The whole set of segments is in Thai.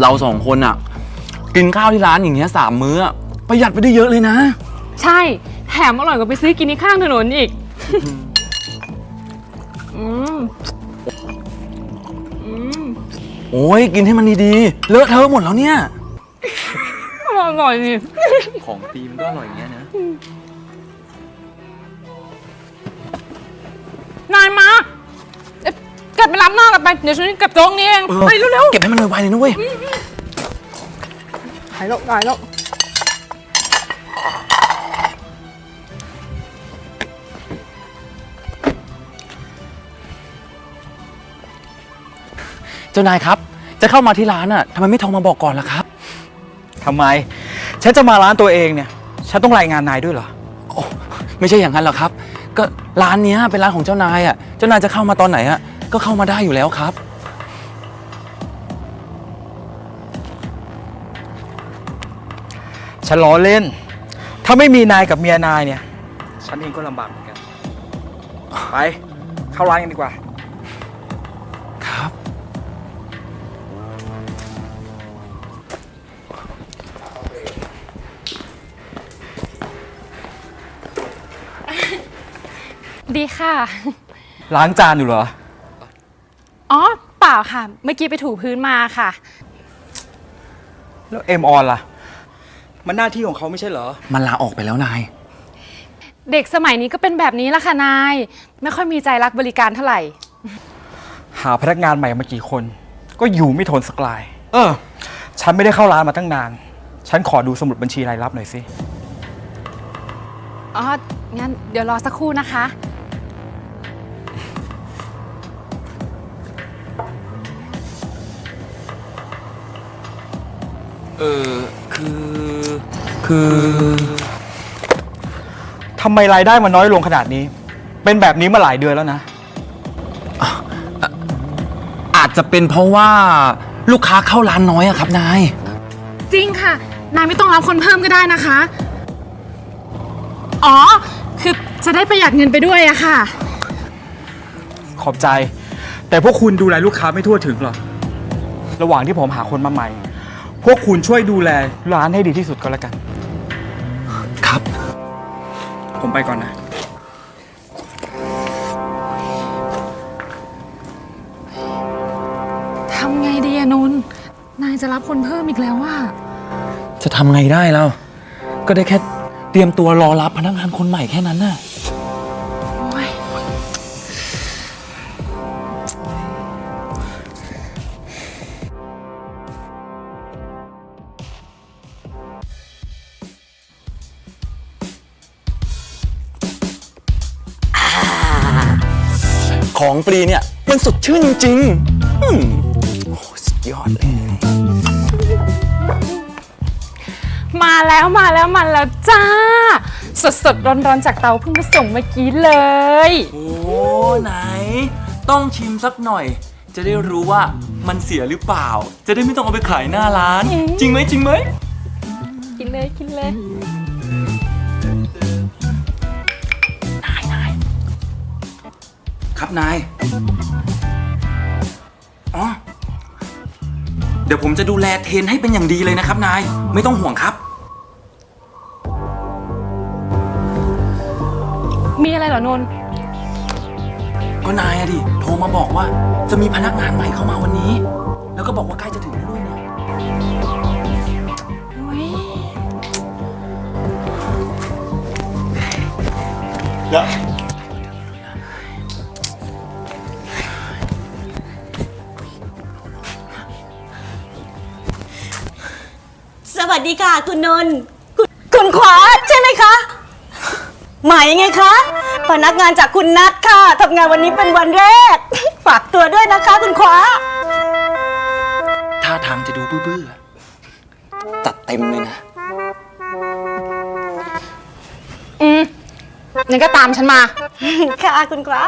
เราสองคนอะกินข้าวที่ร้านอย่างเงี้ยสามมื้ออะประหยัดไปได้เยอะเลยนะ ใช่ แถมอร่อยกว่าไปซื้อกินที่ข้างถนนอีก อืม อืมโอ้ยกินให้มันดีๆเลอะเทอะหมดแล้วเนี่ย อร่อยดิของตีมก็อร่อยอย่างเงี้ยนะ นายมาเอ๊ะเก็บไปล้ำหน้ากันไป เดี๋ยวฉันเก็บโต๊ะนี้เองเออไปเร็วเก็บให้มันไวๆเลยนะเว้ยๆหายแล้วหายแล้วเจ้านายครับ จะเข้ามาที่ร้านอะทำไมไม่โทรมาบอกก่อนล่ะครับ ทำไม ฉันจะมาร้านตัวเองเนี่ย ฉันต้องรายงานนายด้วยเหรอ โอ้ไม่ใช่อย่างนั้นหรอกครับ ก็ร้านเนี้ยเป็นร้านของเจ้านายอะเจ้านายจะเข้ามาตอนไหนอะ ก็เข้ามาได้อยู่แล้วครับ ฉันล้อเล่น ถ้าไม่มีนายกับเมียนายเนี่ย ฉันเองก็ลำบากเหมือนกัน ไป เข้าร้านกันดีกว่า ครับ ดีค่ะ ล้างจานอยู่เหรอ อ๋อ เปล่าค่ะ เมื่อกี้ไปถูพื้นมาค่ะ แล้วเอ็มออนล่ะ มันหน้าที่ของเขาไม่ใช่เหรอ มันลาออกไปแล้วนาย เด็กสมัยนี้ก็เป็นแบบนี้ละค่ะนาย ไม่ค่อยมีใจรักบริการเท่าไหร่ หาพนักงานใหม่มากี่คน ก็อยู่ไม่ทนสักลาย เออ ฉันไม่ได้เข้าร้านมาตั้งนาน ฉันขอดูสมุดบัญชีรายรับหน่อยสิ อ๋อ งั้นเดี๋ยวรอสักครู่นะคะ เออคือ คือทำไมรายได้มันน้อยลงขนาดนี้ เป็นแบบนี้มาหลายเดือนแล้วนะ อาจจะเป็นเพราะว่าลูกค้าเข้าร้านน้อยอะครับนาย จริงค่ะ นายไม่ต้องรับคนเพิ่มก็ได้นะคะ อ๋อ คือจะได้ประหยัดเงินไปด้วยอะค่ะ ขอบใจ แต่พวกคุณดูแลลูกค้าไม่ทั่วถึงหรอกระหว่างที่ผมหาคนมาใหม่ พวกคุณช่วยดูแลร้านให้ดีที่สุดก็แล้วกัน ครับ ผมไปก่อนนะ ทำไงดีอะนนท์นายจะรับคนเพิ่มอีกแล้วว่า จะทำไงได้แล้ว ก็ได้แค่เตรียมตัวรอรับพนักงานคนใหม่แค่นั้นน่ะ ฟรีเนี่ย มันสดชื่นจริงๆอืมโอ้สุดยอดเลย มาแล้วมาแล้วมาแล้วจ้า สดสดร้อนร้อนๆจากเตาเพิ่งมาส่งเมื่อกี้เลย โอ้ไหน ต้องชิมสักหน่อย จะได้รู้ว่ามันเสียหรือเปล่า จะได้ไม่ต้องเอาไปขายหน้าร้าน จริงไหมจริงไหม กินเลยกินเลย ครับนาย อ๋อ เดี๋ยวผมจะดูแลเทรนให้เป็นอย่างดีเลยนะครับนาย ไม่ต้องห่วงครับ มีอะไรเหรอนนท์ก็นายอะดิ โทรมาบอกว่าจะมีพนักงานใหม่เข้ามาวันนี้ แล้วก็บอกว่าใกล้จะถึงแล้วด้วยเนี่ย โอ้ยสวั สดีค่ะ คุณนนท์คุณคุณขวาใช่ไหมคะ หมายไงคะ พนักงานจากคุณนัทค่ะทำงานวันนี้เป็นวันแรก ฝากตัวด้วยนะคะ คุณขวาท่าทางจะดูบื้อๆอะจัดเต็มเลยนะ อืมงั้นก็ตามฉันมา ค่ะ คุณขวา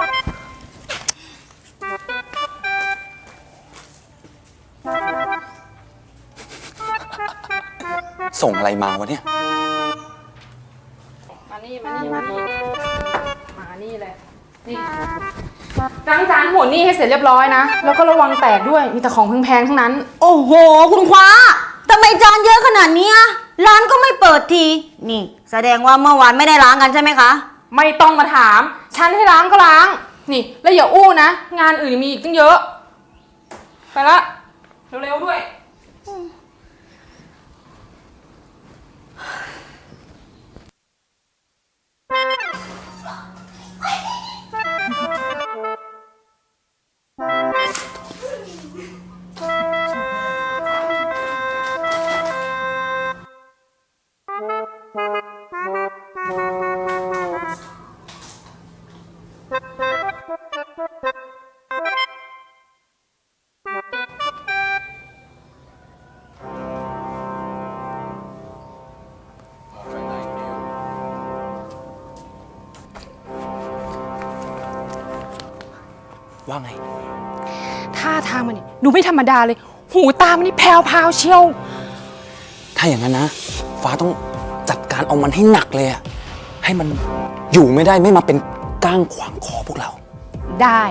ส่งอะไรมาวะเนี่ย มานี่มานี่มานี่มานี่เลยนี่ล้างจานทั้งหมดนี่ให้เสร็จเรียบร้อยนะ แล้วก็ระวังแตกด้วยมีแต่ของแพงๆทั้งนั้น โอ้โห คุณคว้าทำไมจานเยอะขนาดเนี้ยร้านก็ไม่เปิดที นี่ แสดงว่าเมื่อวานไม่ได้ล้างกันใช่ไหมคะ ไม่ต้องมาถาม ฉันให้ล้างก็ล้าง นี่ แล้วอย่าอู้นะ งานอื่นมีอีกตั้งเยอะ ไปละ เร็วๆด้วย ว่าไง ท่าทางมันนี่ดูไม่ธรรมดาเลย หูตามันนี่แผ่วๆเชียว ถ้าอย่างนั้นนะ ฟ้าต้องจัดการเอามันให้หนักเลยอะให้มันอยู่ไม่ได้ไม่มาเป็นก้างขวางคอพวกเรา ได้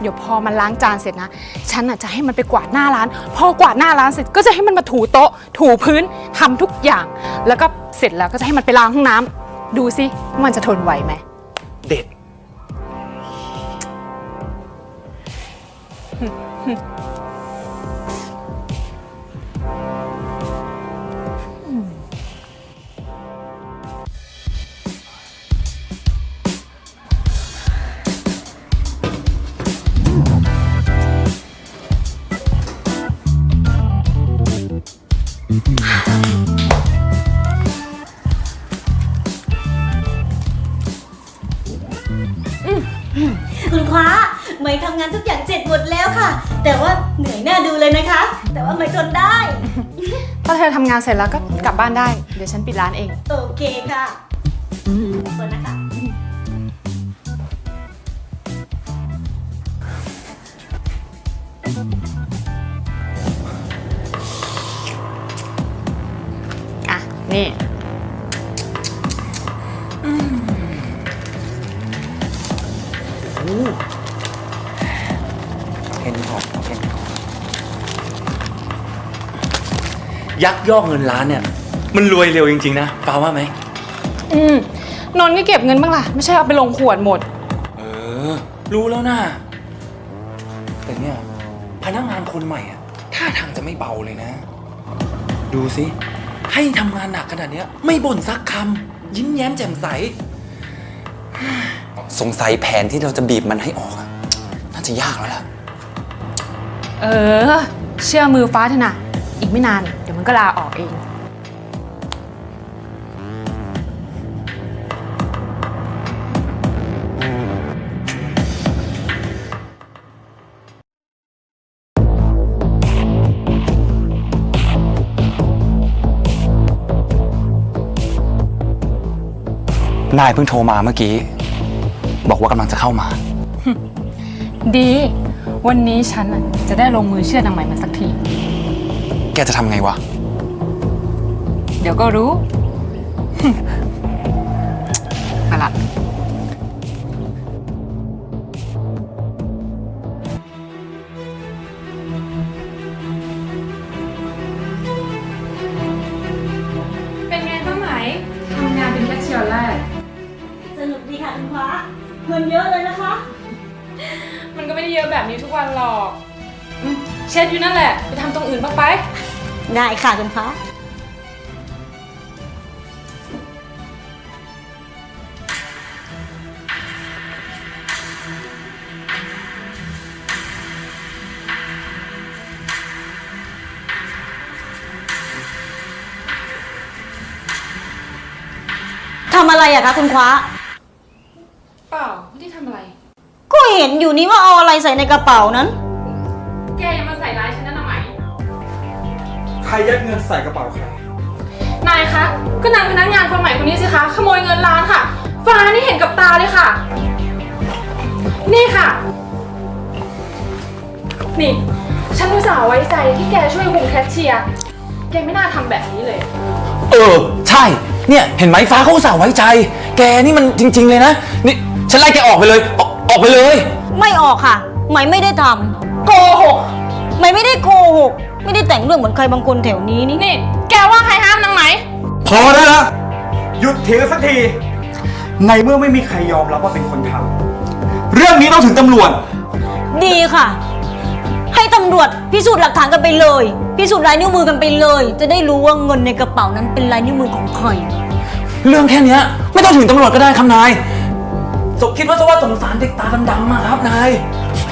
เดี๋ยวพอมันล้างจานเสร็จนะ ฉันอะจะให้มันไปกวาดหน้าร้าน พอกวาดหน้าร้านเสร็จก็จะให้มันมาถูโต๊ะ ถูพื้นทำทุกอย่าง แล้วก็เสร็จแล้วก็จะให้มันไปล้างห้องน้ำดูสิว่ามันจะทนไหวไหม เด็ด คุณคว้าเหมยทำงานทุกอย่างเสร็จหมดแล้วค่ะ แต่ว่าเหนื่อยหน้าดูเลยนะคะ แต่ว่าเหมยทนได้ ถ้าเธอทำงานเสร็จแล้วก็กลับบ้านได้ เดี๋ยวฉันปิดร้านเอง โอเคค่ะเปิดนะคะ อะ นี่ ยักยอกเงินล้านเนี่ย มันรวยเร็วจริง ๆ นะฟ้าว่าไหม อืมนนท์ก็เก็บเงินบ้างล่ะ ไม่ใช่เอาไปลงขวดหมด เออ รู้แล้วนะแต่เนี่ยพนักงานคนใหม่อะท่าทางจะไม่เบาเลยนะ ดูสิ ให้ทำงานหนักขนาดเนี้ย ไม่บ่นสักคำยิ้มแย้มแจ่มใส สงสัยแผนที่เราจะบีบมันให้ออกอะน่าจะยากแล้วล่ะ เออ เชื่อมือฟ้าเถอะนะ อีกไม่นาน เดี๋ยวมันก็ลาออกเอง นายเพิ่งโทรมาเมื่อกี้ บอกว่ากำลังจะเข้ามา ดี วันนี้ฉันน่ะจะได้ลงมือเชื่อนางใหม่มันสักที แกจะทำไงวะ เดี๋ยวก็รู้ไปละเป็นไงบ้างไหมทำงานเป็นแคชเชียร์แรก สนุกดีค่ะคุณคว้าเงินเยอะเลยนะคะ มันก็ไม่ได้เยอะแบบนี้ทุกวันหรอกอืมเช็ดอยู่นั่นแหละ ได้ค่ะคุณคว้าทำอะไรอะคะคุณคว้า เปล่า ไม่ได้ทำอะไร ก็เห็นอยู่นี่ว่าเอาอะไรใส่ในกระเป๋านั้น ยัดเงินใส่กระเป๋าใครนายคะก็นางพนักงานคนใหม่คนนี้สิคะ ขโมยเงินร้านค่ะ ฟ้านี่เห็นกับตาเลยค่ะ นี่ค่ะ นี่ ฉันอุตส่าห์ไว้ใจที่แกช่วยคุมแคชเชียร์แกไม่น่าทำแบบนี้เลย เออ ใช่ เนี่ย เห็นไหมฟ้าเขาอุตส่าห์ไว้ใจ แกนี่มันจริง ๆ เลยนะ นี่ฉันไล่แกออกไปเลย ออกออกไปเลยโไม่ออกค่ะ ไหมไม่ได้ทำโกหก ไหมไม่ได้โกหก ไม่ได้แต่งเรื่องเหมือนใครบางคนแถวนี้นี่นี่ แกว่าใครห้ามนางไหม พอได้แล้วหยุดเถียงสักที ในเมื่อไม่มีใครยอมรับว่าเป็นคนทำเรื่องนี้ต้องถึงตำรวจ ดีค่ะ ให้ตำรวจพิสูจน์หลักฐานกันไปเลย พิสูจน์ลายนิ้วมือกันไปเลย จะได้รู้ว่าเงินในกระเป๋านั้นเป็นลายนิ้วมือของใคร เรื่องแค่เนี้ยไม่ต้องถึงตำรวจก็ได้ครับนายสคิดว่าจะว่าสงสารเด็กตาดำๆมาครับนาย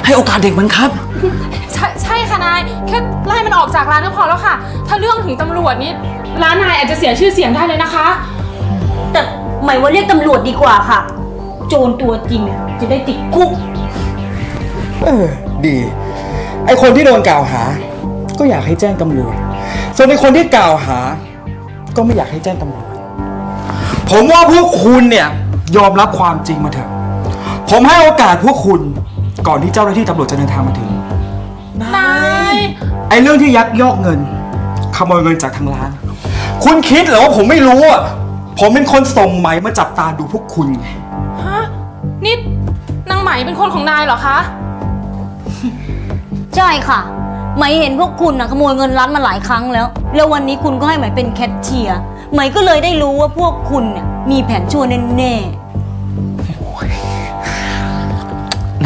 ให้โอกาสเด็กมันครับ ใช่ใช่ค่ะนาย แค่ไล่มันออกจากร้านก็พอแล้วค่ะ ถ้าเรื่องถึงตำรวจนี่ร้านนายอาจจะเสียชื่อเสียงได้เลยนะคะ แต่หมายว่าเรียกตำรวจดีกว่าค่ะ โจรตัวจริงจะได้ติดคุก เออ ดี ไอคนที่โดนกล่าวหา ก็อยากให้แจ้งตำรวจ ส่วนไอคนที่กล่าวหา ก็ไม่อยากให้แจ้งตำรวจ ผมว่าพวกคุณเนี่ยยอมรับความจริงมาเถอะ ผมให้โอกาสพวกคุณ ก่อนที่เจ้าหน้าที่ตำรวจจะเดินทางมาถึง นายไอเรื่องที่ยักยอกเงิน ขโมยเงินจากทางร้าน คุณคิดเหรอว่าผมไม่รู้อะ ผมเป็นคนส่งไหมมาจับตาดูพวกคุณไงฮะนี่นางไหมเป็นคนของนายเหรอคะ ใช่ค่ะ ไหมเห็นพวกคุณนะขโมยเงินร้านมาหลายครั้งแล้ว แล้ววันนี้คุณก็ให้ไหมเป็นแคชเชียร์ไหมก็เลยได้รู้ว่าพวกคุณเนี่ยมีแผนชั่วแน่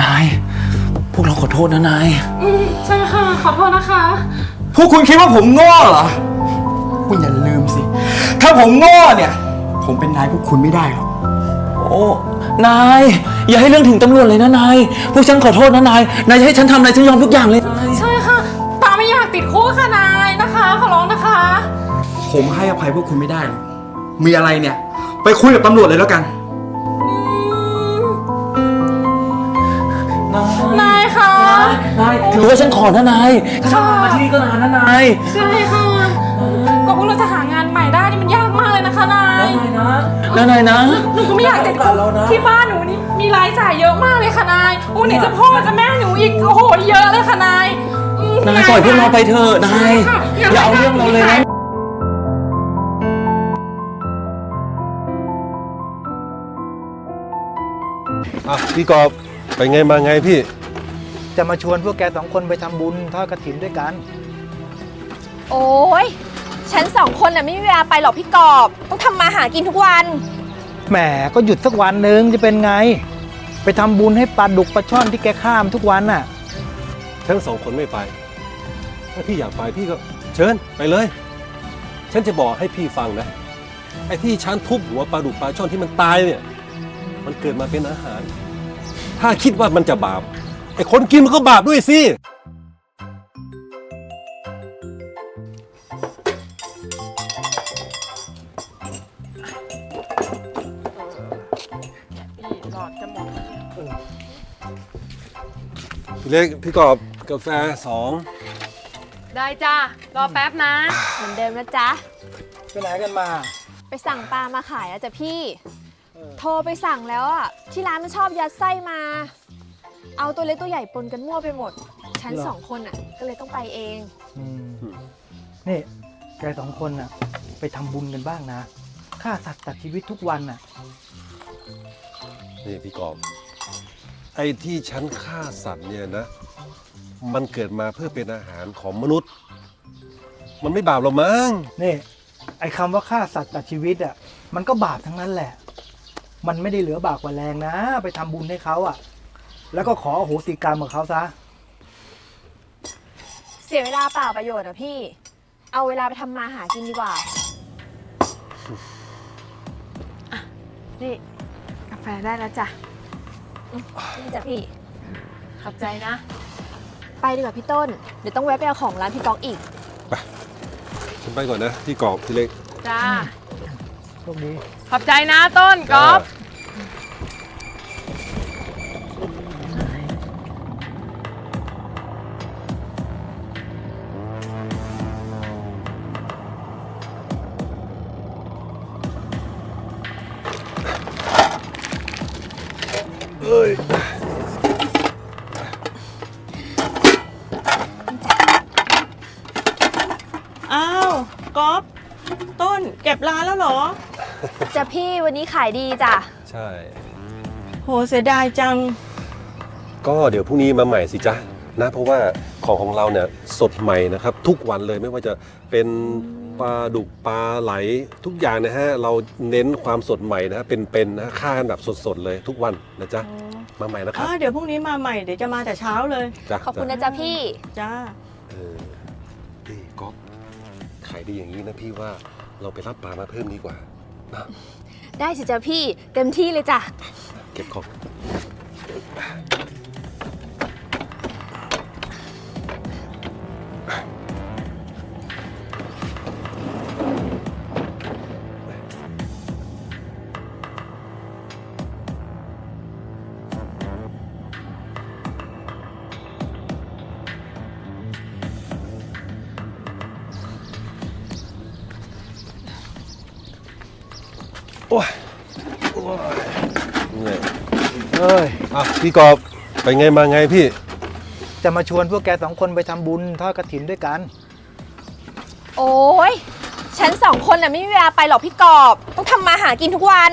นายพ วกเราขอโทษนะนาย อืมใช่ค่ะ ขอโทษนะคะ พวกคุณคิดว่าผมโง่เหรอ คุณอย่าลืมสิ ถ้าผมโง่เนี่ย ผมเป็นนายพวกคุณไม่ได้หรอก โอ้ นาย อย่าให้เรื่องถึงตำรวจเลยนะนาย พวกฉันขอโทษนะนาย นายจะให้ฉันทำอะไรฉันยอมทุกอย่างเลยนายใช่ค่ะปาไม่อยากติดคุกค่ะนายนะคะ ขอร้องนะคะ ผมให้อภัยพวกคุณไม่ได้หรอกมีอะไรเนี่ย ไปคุยกับตำรวจเลยแล้วกันน นายถือว่าฉันขอนะนายฉันทำงานมาที่นี่ก็นานนะนายใช่ค่ะก็พวกเราจะหางานใหม่ได้นี่มันยากมากเลยนะคะนายนะนายนะ หนูก็ไม่อยากติดคุกเรานะที่บ้านหนูนี่มีรายจ่ายเยอะมากเลยค่ะนายโอ้ไหนจะพ่อจะแม่หนูอีกโอ้โหเยอะเลยค่ะนายอืมนายปล่อยพวกเราไปเถอะนายค่ะอย่าเอาเรื่องเราเลยนะอะพี่กอบไปไงมาไงพี่ จะมาชวนพวกแกสองคนไปทำบุญทอดกระถินด้วยกัน โอ้ยฉันสองคนน่ะไม่มีเวลาไปหรอกพี่กอบ ต้องทำมาหากินทุกวัน แหมก็หยุดสักวันหนึ่งจะเป็นไง ไปทำบุญให้ปลาดุกปลาช่อนที่แกข้ามทุกวันน่ะ ทั้งสองคนไม่ไป ถ้าพี่อยากไปพี่ก็เชิญไปเลย ฉันจะบอกให้พี่ฟังนะ ไอ้ที่ฉันทุบหัวปลาดุกปลาช่อนที่มันตายเนี่ย มันเกิดมาเป็นอาหาร ถ้าคิดว่ามันจะบาป ไอ้คนกินมันก็บาปด้วยสิพี่เล็กพี่กอบกาแฟสองได้จ้ารอแป๊บนะ เหมือนเดิมนะจ๊ะ ไปไหนกันมา ไปสั่งปลามาขายอะจ้ะพี่ โทรไปสั่งแล้วอะที่ร้านมันชอบยัดไส้มา เอาตัวเล็กตัวใหญ่ปนกันมั่วไปหมด ฉันเหรอ สองคนอะก็เลยต้องไปเอง อืมนี่แกสองคนน่ะ ไปทำบุญกันบ้างนะฆ่าสัตว์ตัดชีวิตทุกวันน่ะ นี่พี่กอบ ไอ้ที่ฉันฆ่าสัตว์เนี่ยนะ มันเกิดมาเพื่อเป็นอาหารของมนุษย์ มันไม่บาปหรอกมั้ง นี่ ไอ้คำว่าฆ่าสัตว์ตัดชีวิตอะ มันก็บาปทั้งนั้นแหละ มันไม่ได้เหลือบากกว่าแรงนะ ไปทำบุญให้เขาอะ แล้วก็ขออโหสิกรรมกับเขาซะ เสียเวลาเปล่าประโยชน์อะพี่ เอาเวลาไปทำมาหากินดีกว่าอะนี่ กาแฟได้แล้วจ้ะอืมนี่จ้ะพี่ ขอบใจนะ ไปดีกว่าพี่ต้น เดี๋ยวต้องแวะไปเอาของร้านพี่ก๊อกอีก ฉันไปก่อนนะพี่กอบพี่เล็ก จ้า โชคดี ขอบใจนะต้นก๊อฟอ้าวก๊อฟต้นเก็บร้านแล้วเหรอจ้ะพี่วันนี้ขายดีจ้ะ ใช่ โหเสียดายจัง ก็เดี๋ยวพรุ่งนี้มาใหม่สิจ๊ะนะเพราะว่าของของเราเนี่ยสดใหม่นะครับ ทุกวันเลยไม่ว่าจะเป็นปลาดุกปลาไหลทุกอย่างนะฮะเราเน้นความสดใหม่นะฮะเป็นๆนะฆ่ากันแบบสดๆเลยทุกวันนะจ๊ะมาใหม่นะคอ๋รับอเดี๋ยวพรุ่งนี้มาใหม่เดี๋ยวจะมาแต่เช้าเลย จ้ะขอบคุณนะจ๊ะพี่ จ้าเออนี่ก๊อฟขายดีอย่างนี้นะพี่ว่าเราไปรับปลามาเพิ่มดีกว่านะได้สิจ๊ะพี่เต็มที่เลยจ้ะ เก็บของ ยโอ้ยเหนื่อยเอ้ยอะพี่กอบไปไงมาไงพี่ จะมาชวนพวกแกสองคนไปทำบุญทอดกระถินด้วยกัน โอ้ยฉันสองคนน่ะไม่มีเวลาไปหรอกพี่กอบ ต้องทำมาหากินทุกวัน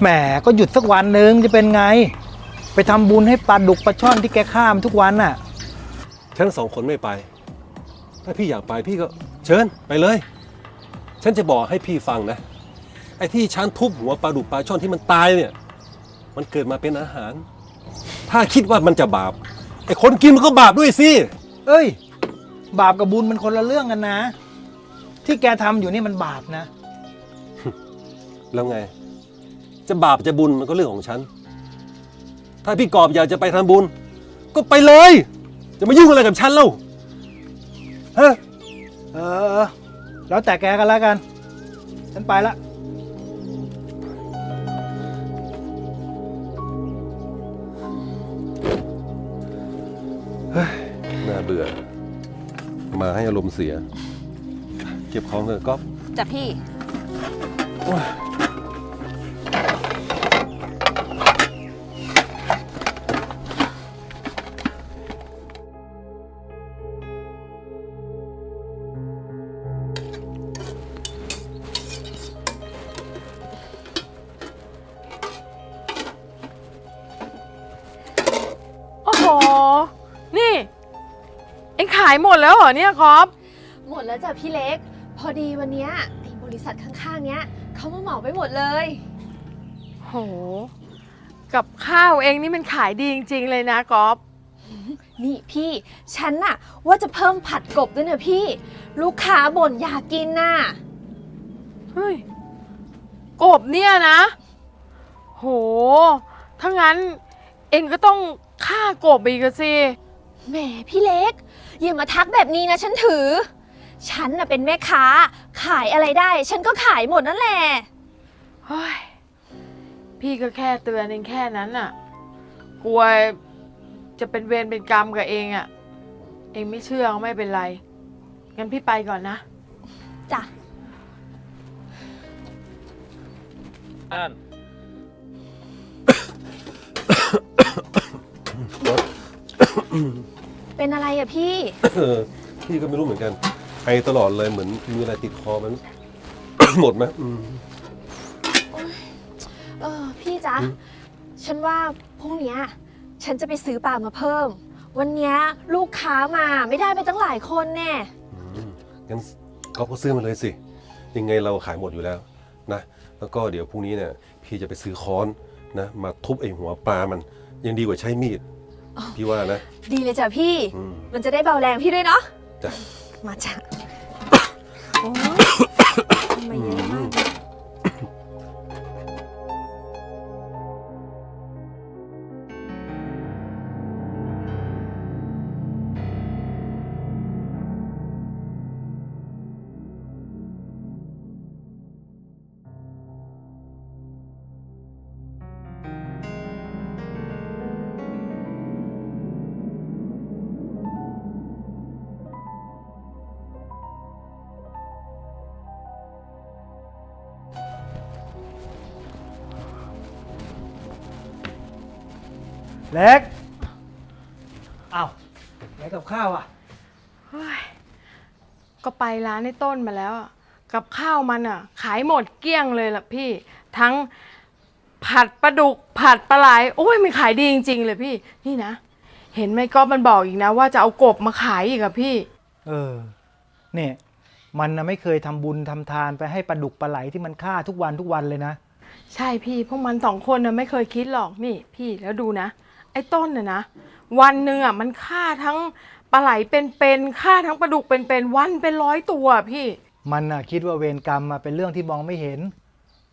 แหมก็หยุดสักวันหนึ่งจะเป็นไง ไปทำบุญให้ปลาดุกปลาช่อนที่แกข้ามทุกวันน่ะ ฉันสองคนไม่ไป ถ้าพี่อยากไปพี่ก็เชิญไปเลย ฉันจะบอกให้พี่ฟังนะไอ้ที่ฉันทุบหัวปลาดุกปลาช่อนที่มันตายเนี่ย มันเกิดมาเป็นอาหาร ถ้าคิดว่ามันจะบาปไอ้คนกินมันก็บาปด้วยสิ เอ้ย บาปกับบุญมันคนละเรื่องกันนะ ที่แกทำอยู่นี่มันบาปนะ แล้วไง จะบาปจะบุญมันก็เรื่องของฉัน ถ้าพี่กอบอยากจะไปทำบุญ ก็ไปเลย จะมายุ่งอะไรกับฉันเล่าฮะ เออ แล้วแต่แกกันแล้วกัน ฉันไปละ อ มาให้อารมณ์เสีย เก็บของเถอะก๊อฟจ้ะพี่ โายหมดแล้วเหรอเนี่ยกอฟหมดแล้วจ้ะพี่เล็ก พอดีวันเนี้ยไอ้บริษัทข้างๆเนี้ยเขามาเหมาไปหมดเลย โห กับข้าวเองนี่มันขายดีจริงๆเลยนะกอฟนี่พี่ฉันน่ะว่าจะเพิ่มผัดกบด้วยนะพี่ ลูกค้าบ่นอยากกินน่ะเฮ้ยกบเนี่ยนะ โห ถ้างั้นเองก็ต้องฆ่ากบอีกอะสิ แหมพี่เล็ก อย่ามาทักแบบนี้นะ ฉันถือ ฉันน่ะเป็นแม่ค้า ขายอะไรได้ ฉันก็ขายหมดนั่นแหละ เฮ้ยพี่ก็แค่เตือนเองแค่นั้นน่ะ กลัวจะเป็นเวรเป็นกรรมกับเองอะเองไม่เชื่อก็ไม่เป็นไร งั้นพี่ไปก่อนนะ จ้ะ เป็นอะไรอะพี่ เออพี่ก็ไม่รู้เหมือนกัน ไอตลอดเลยเหมือนมีอะไรติดคอมัน หมดไหมอืม เออพี่จ๊ะฉันว่าพรุ่งเนี้ยฉันจะไปซื้อปลามาเพิ่ม วันเนี้ยลูกค้ามาไม่ได้ไปตั้งหลายคนแน่อืมงั้นก็ก็ซื้อมาเลยสิ ยังไงเราขายหมดอยู่แล้วนะ แล้วก็เดี๋ยวพรุ่งนี้เนี่ย พี่จะไปซื้อค้อนนะ มาทุบไอหัวปลามัน ยังดีกว่าใช้มีด พี่ว่านะ ดีเลยจ้ะพี่ อืม มันจะได้เบาแรงพี่ด้วยเนาะ จ้ะ มาจ้ะโอ้ เล็กอ้าวไหนกับข้าวอะ เฮ้ยก็ไปร้านในต้นมาแล้วอะกับข้าวมันอะ ขายหมดเกลี้ยงเลยล่ะพี่ ทั้งผัดปลาดุกผัดปลาไหลโอ้ยมันขายดีจริง ๆ เลยพี่ นี่นะ เห็นไหมก็มันบอกอีกนะ ว่าจะเอากบมาขายอีกอะพี่ เออ เนี่ย มันนะไม่เคยทำบุญทำทานไปให้ปลาดุกปลาไหลที่มันฆ่าทุกวันทุกวันเลยนะ ใช่พี่พวกมันสองคนนะไม่เคยคิดหรอกนี่พี่แล้วดูนะ ไอ้ต้นน่ะนะ วันหนึ่งอะมันฆ่าทั้งปลาไหลเป็นๆฆ่าทั้งปลาดุกเป็นๆวันเป็นร้อยตัวอะพี่ มันน่ะคิดว่าเวรกรรมมาเป็นเรื่องที่มองไม่เห็น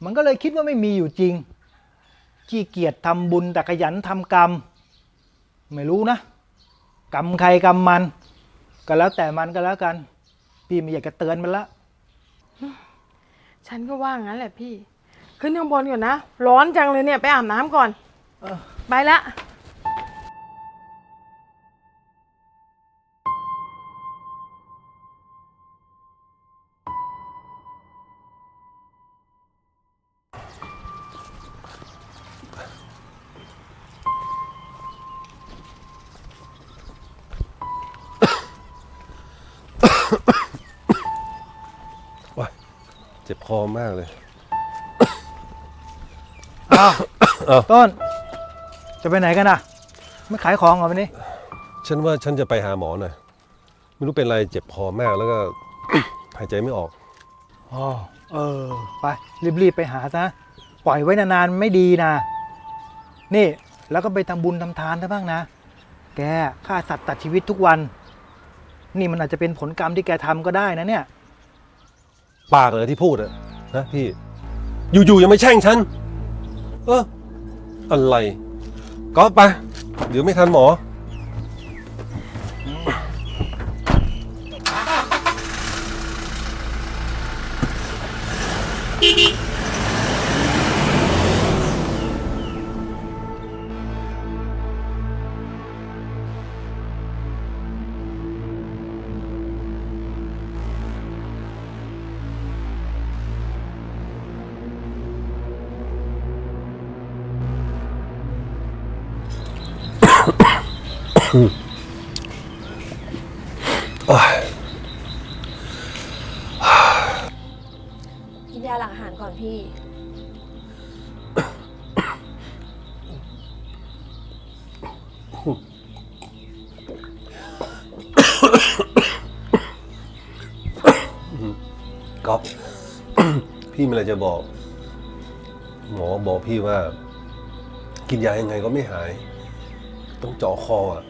มันก็เลยคิดว่าไม่มีอยู่จริง ขี้เกียจทำบุญแต่ขยันทำกรรม ไม่รู้นะ กรรมใครกรรมมัน ก็แล้วแต่มันก็แล้วกัน พี่ไม่อยากจะเตือนมันละ ฉันก็ว่างั้นแหละพี่ ขึ้นข้างบนก่อนนะ ร้อนจังเลยเนี่ยไปอาบน้ำก่อน เออ ไปละ เจ็บคอมากเลย อ้าวอ้าว ต้น จะไปไหนกันอะ ไม่ขายของเหรอวันนี้ ฉันว่าฉันจะไปหาหมอหน่อยไม่รู้เป็นอะไรเจ็บคอมากแล้วก็ หายใจไม่ออก อ๋อ เออ ไป รีบๆไปหาซะ ปล่อยไว้นานๆ ไม่ดีนะ นี่ แล้วก็ไปทำบุญทำทานซะบ้างนะ แกฆ่าสัตว์ตัดชีวิตทุกวัน นี่มันอาจจะเป็นผลกรรมที่แกทำก็ได้นะเนี่ย ปากเลยที่พูดอะนะพี่ อยู่ๆยังไม่แช่งฉัน เอออะไรก็ไป เดี๋ยวไม่ทันหมอ พี่มีอะไรจะบอก หมอบอกพี่ว่า กินยายังไงก็ไม่หาย ต้องเจาะคออะ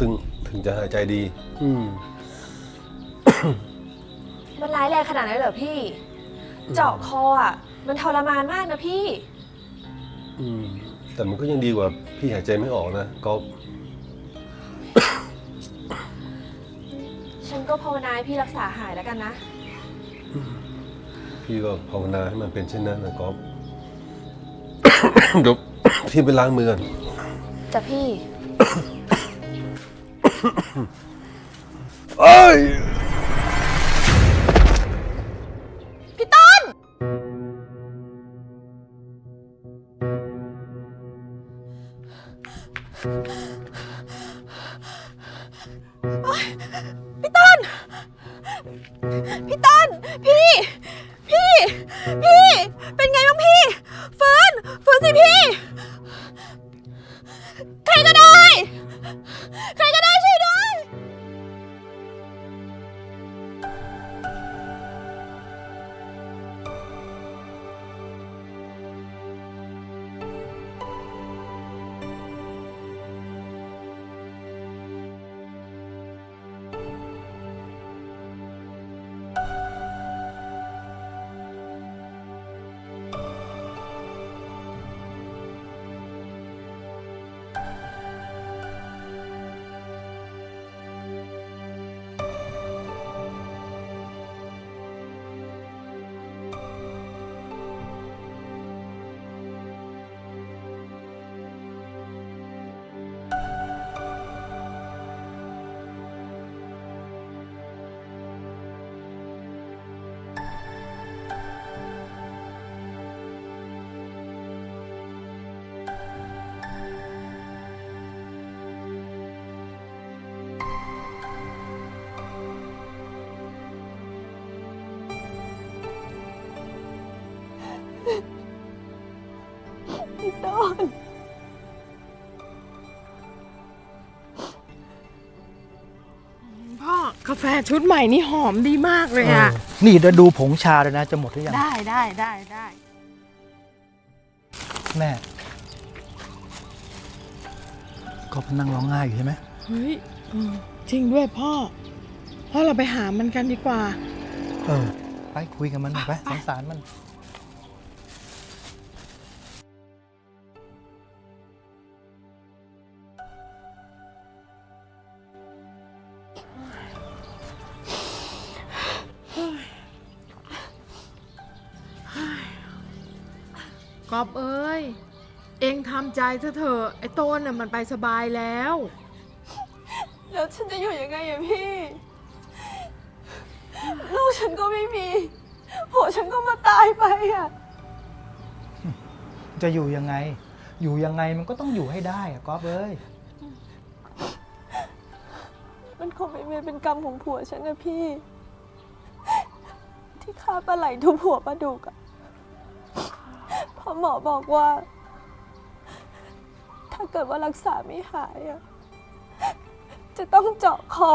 ถึงถึงจะหายใจดี อืม มันร้ายแรงขนาดนั้นเหรอพี่ เจาะคออะ มันทรมานมากนะพี่ อืม แต่มันก็ยังดีกว่า พี่หายใจไม่ออกนะก๊อฟฉันก็ภาวนาให้พี่รักษาหายแล้วกันนะ พี่ก็ภาวนาให้มันเป็นเช่นนั้นนะก๊อฟ เดี๋ยวพี่ไปล้างมือก่อน จ้ะพี่ เอ้ย พี่ต้น พี่ต้น พี่ต้น แฟชุดใหม่นี่หอมดีมากเลยอะเออนี่เดี๋ยวดูผงชาเลยนะ จะหมดหรือยัง ได้ได้ได้ได้แม่ ก็นั่งร้องไห้อยู่ใช่ไหมเฮ้ยเออจริงด้วยพ่อ พ่อเราไปหามันกันดีกว่า เออ ไปคุยกับมันหน่อยไปสงสารมัน ใจซะเถอะไอ้ต้นน่ะมันไปสบายแล้ว แล้วฉันจะอยู่ยังไงอะพี่ ลูกฉันก็ไม่มีผัวฉันก็มาตายไปอะจะอยู่ยังไง อยู่ยังไงมันก็ต้องอยู่ให้ได้อะก๊อฟเอ้ย มันคงเป็นเวรเป็นกรรมของผัวฉันนะพี่ ที่ฆ่าปลาไหลทุบหัวปลาดุกอะเพราะหมอบอกว่า ถ้าเกิดว่ารักษาไม่หายอะจะต้องเจาะคอ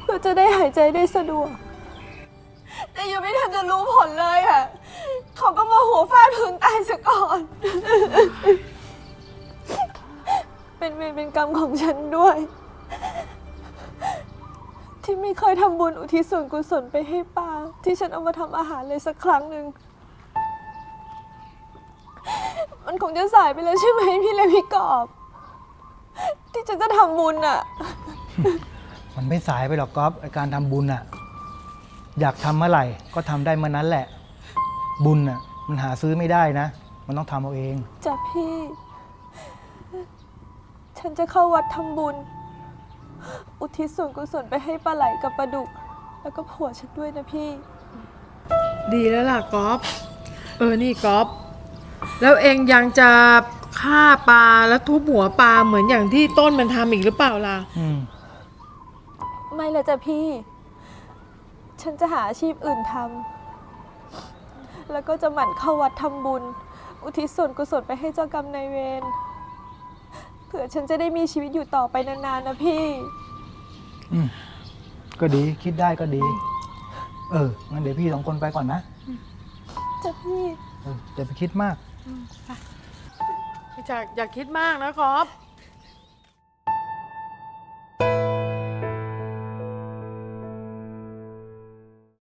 เพื่อจะได้หายใจได้สะดวก แต่ยังไม่ทันจะรู้ผลเลยอะเขาก็มาหัวฟาดพื้นตายซะก่อน เป็นเวรเป็นกรรมของฉันด้วย ที่ไม่เคยทำบุญอุทิศส่วนกุศลไปให้ป้า ที่ฉันเอามาทำอาหารเลยสักครั้งหนึ่ง มันคงจะสายไปแล้วใช่ไหมพี่เลพี่กอบ ที่ฉันจะทำบุญอะ มันไม่สายไปหรอกก๊อฟไอ้การทำบุญอะอยากทำเมื่อไหร่ ก็ทำได้เมื่อนั้นแหละ บุญอะมันหาซื้อไม่ได้นะ มันต้องทำเอาเอง จ้ะพี่ ฉันจะเข้าวัดทำบุญ อุทิศส่วนกุศลไปให้ปลาไหลกับปลาดุก แล้วก็ผัวฉันด้วยนะพี่ ดีแล้วล่ะก๊อฟเออ นี่ก๊อฟ แล้วเองยังจะฆ่าปลาแล้วทุบหัวปลาเหมือนอย่างที่ต้นมันทำอีกหรือเปล่าล่ะ อืมไม่เลยจ้ะพี่ ฉันจะหาอาชีพอื่นทำ แล้วก็จะหมั่นเข้าวัดทำบุญ อุทิศส่วนกุศลไปให้เจ้ากรรมนายเวร เผื่อฉันจะได้มีชีวิตอยู่ต่อไปนานๆนะพี่ อืมก็ดีคิดได้ก็ดี เอองั้นเดี๋ยวพี่สองคนไปก่อนนะจ้ะพี่ เอออย่าไปคิดมาก อย่าอย่าคิดมากนะครับ